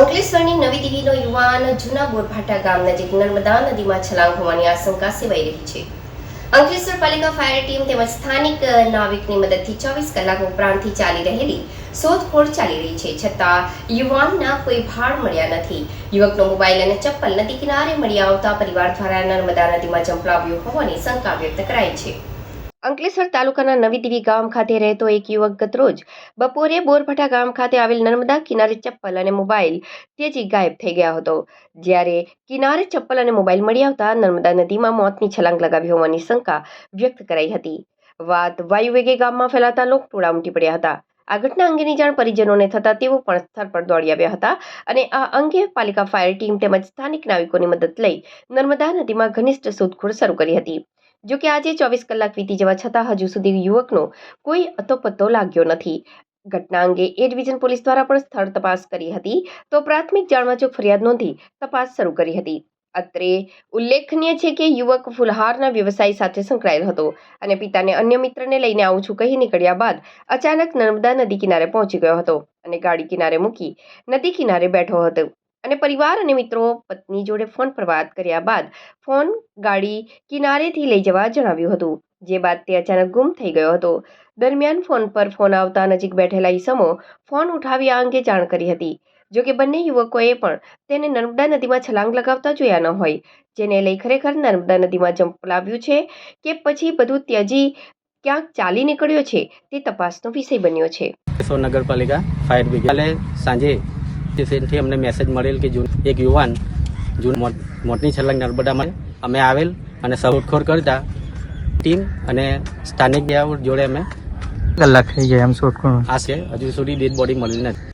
અંકલેશ્વરની નવી દિલ્હીનો યુવાન જૂના બોરભાટા ગામ નજીક નર્મદા નદીમાં છલાંગ હોવાની આશંકા સેવાઈ રહી છે. અંકલેશ્વર પાલિકા ફાયર ટીમ તેમજ સ્થાનિક નાવિકની મદદથી ચોવીસ કલાક ઉપરાંતથી ચાલી રહેલી શોધખોળ ચાલી રહી છે. છતાં યુવાનના કોઈ ભાડ મળ્યા નથી. યુવકનો મોબાઈલ અને ચપ્પલ નદી કિનારે મળી આવતા પરિવાર દ્વારા નર્મદા નદીમાં ઝંપલાવ્યો હોવાની શંકા વ્યક્ત કરાઈ છે. અંકલેશ્વર તાલુકાના નવી દિવી ગામ ખાતે રહેતો એક યુવક ગતરોજ બપોરે બોરભટા ગામ ખાતે આવેલ નર્મદા કિનારે ચપ્પલ અને મોબાઈલ તેજી ગાયબ થઈ ગયા હતો. જ્યારે કિનારે ચપ્પલ અને મોબાઈલ મળી આવતા નર્મદા નદીમાં મોતની છલાંગ લગાવી હોવાની શંકા વ્યક્ત કરાઈ હતી. વાત વાયુવેગે ગામમાં ફેલાતા લોકટોળા ઉમટી પડ્યા હતા. આ ઘટના અંગેની જાણ પરિજનોને થતા તેઓ પણ સ્થળ પર દોડી આવ્યા હતા અને આ અંગે પાલિકા ફાયર ટીમ તેમજ સ્થાનિક નાવિકોની મદદ લઈ નર્મદા નદીમાં ઘનિષ્ઠ શોધખોળ શરૂ કરી હતી. જો કે આજે ચોવીસ કલાક વીતી જવા છતાં હજુ સુધી યુવકનો કોઈ અતોપત્તો લાગ્યો નથી. ઘટના અંગે એ ડિવિઝન પોલીસ દ્વારા પણ સ્થળ તપાસ કરી હતી તો પ્રાથમિક જાણવા જો ફરિયાદ નોંધી તપાસ શરૂ કરી હતી. અત્રે ઉલ્લેખનીય છે કે યુવક ફુલહારના વ્યવસાય સાથે સંકળાયેલ હતો અને પિતાને અન્ય મિત્રને લઈને આવું છું કહી નીકળ્યા બાદ અચાનક નર્મદા નદી કિનારે પહોંચી ગયો હતો અને ગાડી કિનારે મૂકી નદી કિનારે બેઠો હતો. અને પરિવાર અને મિત્રો પત્ની જોડે ફોન પર વાત કર્યા બાદ ફોન ગાડી કિનારેથી લઈ જવા જણાવ્યું હતું, જે બાદ તે અચાનક ગુમ થઈ ગયો હતો. દરમિયાન ફોન પર ફોન આવતા નજીક બેઠેલા ઈસમો ફોન ઉઠાવી આ અંગે જાણ કરી હતી. જો કે બંને યુવકોએ પણ તેને નર્મદા નદીમાં છલાંગ લગાવતા જોયા ન હોય, જેને લઈ ખરેખર નર્મદા નદીમાં જંપ લાવ્યું છે કે પછી બધું ત્યજી ક્યાંક ચાલી નીકળ્યો છે તે તપાસનો વિષય બન્યો છે. નગરપાલિકા ફાયર બ્રિગેડ. સાંજે સ્ટેશનથી અમને મેસેજ મળેલ કે જૂન એક યુવાન જૂન મોટની છલાંગ નર્મદામાં અમે આવેલ અને શોધખોળ કરતા ટીમ અને સ્થાનિક જોડે અમે કલાક થઈ ગયા એમ શોધખોળ. આ છે. હજુ સુધી ડેડ બોડી મળી નથી.